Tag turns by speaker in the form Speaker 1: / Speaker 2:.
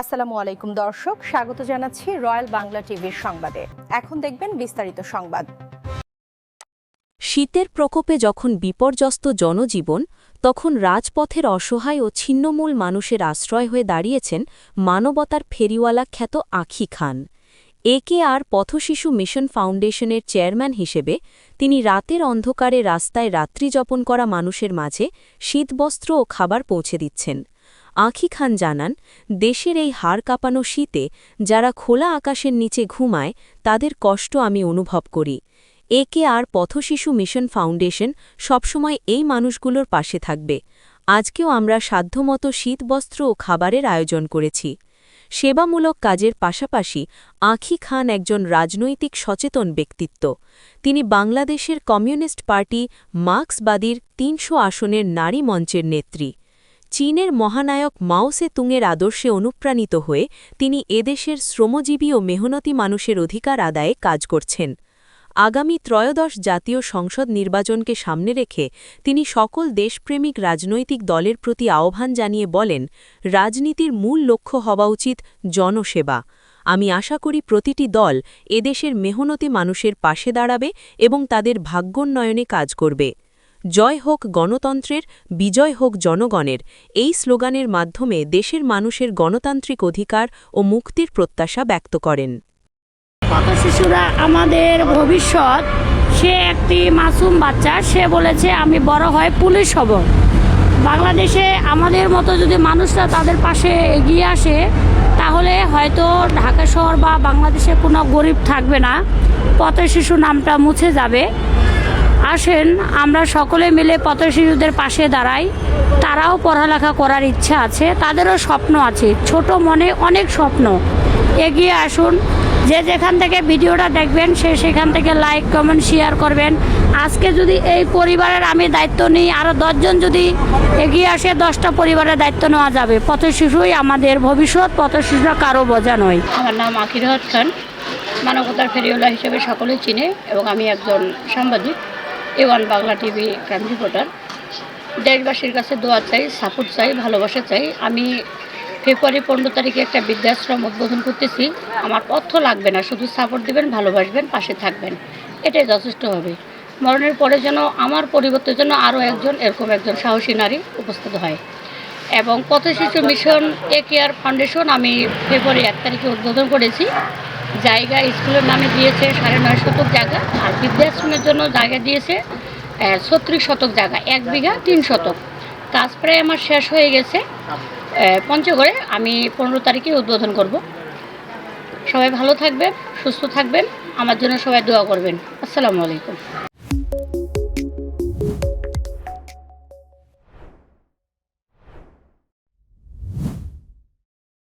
Speaker 1: আসসালামু আলাইকুম, দর্শক। স্বাগত জানাচ্ছি রয়্যাল বাংলা টিভির সংবাদে। এখন দেখবেন বিস্তারিত সংবাদ।
Speaker 2: শীতের প্রকোপে যখন বিপর্যস্ত জনজীবন, তখন রাজপথের অসহায় ও ছিন্নমূল মানুষের আশ্রয় হয়ে দাঁড়িয়েছেন মানবতার ফেরিওয়ালা খ্যাত আখি খান। একে আর পথশিশু মিশন ফাউন্ডেশনের চেয়ারম্যান হিসেবে তিনি রাতের অন্ধকারে রাস্তায় রাত্রিযাপন করা মানুষের মাঝে শীতবস্ত্র ও খাবার পৌঁছে দিচ্ছেন। আঁখি খান জানান, দেশের এই হাড় কাঁপানো শীতে যারা খোলা আকাশের নিচে ঘুমায়, তাদের কষ্ট আমি অনুভব করি। একে আর পথশিশু মিশন ফাউন্ডেশন সবসময় এই মানুষগুলোর পাশে থাকবে। আজকেও আমরা সাধ্যমতো শীতবস্ত্র ও খাবারের আয়োজন করেছি। সেবামূলক কাজের পাশাপাশি আঁখি খান একজন রাজনৈতিক সচেতন ব্যক্তিত্ব। তিনি বাংলাদেশের কমিউনিস্ট পার্টি মার্ক্সবাদীর তিনশো আসনের নারী মঞ্চের নেত্রী। চীনের মহানায়ক মাও সে আদর্শে অনুপ্রাণিত হয়ে তিনি এদেশের শ্রমজীবী ও মেহনতি মানুষের অধিকার আদায়ে কাজ করছেন। আগামী ত্রয়োদশ জাতীয় সংসদ নির্বাচনকে সামনে রেখে তিনি সকল দেশপ্রেমিক রাজনৈতিক দলের প্রতি আহ্বান জানিয়ে বলেন, রাজনীতির মূল লক্ষ্য হওয়া উচিত জনসেবা। আমি আশা করি প্রতিটি দল এদেশের মেহনতি মানুষের পাশে দাঁড়াবে এবং তাদের ভাগ্যোন্নয়নে কাজ করবে। জয় হোক গণতন্ত্রের, বিজয় হোক জনগণের, এই স্লোগানের মাধ্যমে দেশের মানুষের গণতান্ত্রিক অধিকার ও মুক্তির প্রত্যাশা ব্যক্ত করেন।
Speaker 3: শিশুরা, আমাদের ভবিষ্যৎ, সে একটি মাসুম বাচ্চা, সে বলেছে, আমি বড় হয় পুলিশ হব। বাংলাদেশে আমাদের মতো যদি মানুষরা তাদের পাশে এগিয়ে আসে, তাহলে হয়তো ঢাকা শহর বা বাংলাদেশে কোনো গরিব থাকবে না, পথ শিশু নামটা মুছে যাবে। আসেন, আমরা সকলে মিলে পথ শিশুদের পাশে দাঁড়াই। তারাও পড়ালেখা করার ইচ্ছা আছে, তাদেরও স্বপ্ন আছে, ছোট মনে অনেক স্বপ্ন। এগিয়ে আসুন, যে যেখান থেকে ভিডিওটা দেখবেন, সে সেখান থেকে লাইক, কমেন্ট, শেয়ার করবেন। আজকে যদি এই পরিবারের আমি দায়িত্ব নিই আরও দশজন যদি এগিয়ে আসে, দশটা পরিবারের দায়িত্ব নেওয়া যাবে। পথ শিশুই আমাদের, ভবিষ্যৎ পথ শিশুরা কারও বোঝা নয়। আমার নাম আকিরহত খান মানবতার ফেরিওয়ালা হিসেবে সকলেই চিনে এবং আমি একজন সাংবাদিক। A one Bangla TV crime reporter. দেশবাসীর কাছে দোয়া চাই, সাপোর্ট চাই, ভালোবাসা চাই। আমি ফেব্রুয়ারি পনেরো তারিখে একটা বৃদ্ধাশ্রম উদ্বোধন করতেছি। আমার অর্থ লাগবে না, শুধু সাপোর্ট দিবেন, ভালোবাসবেন, পাশে থাকবেন। এটাই যথেষ্ট হবে। মরণের পরে যেন আমার পরিবর্তে যেন আরও একজন, এরকম একজন সাহসী নারী উপস্থিত হয়। এবং পথ শিশু মিশন এ কেয়ার ফাউন্ডেশন আমি ফেব্রুয়ারি এক তারিখে উদ্বোধন করেছি। জায়গা স্কুলের নামে দিয়েছে সাড়ে নয় শতক জায়গা, আর বৃদ্ধাশ্রমের জন্য জায়গা দিয়েছে ছত্রিশ শতক জায়গা, এক বিঘা তিন শতক। কাজ প্রায় আমার শেষ হয়ে গেছে। পঞ্চগড়ে আমি পনেরো তারিখে উদ্বোধন করব। সবাই ভালো থাকবেন, সুস্থ থাকবেন, আমার জন্য সবাই দোয়া করবেন। আসসালামু আলাইকুম।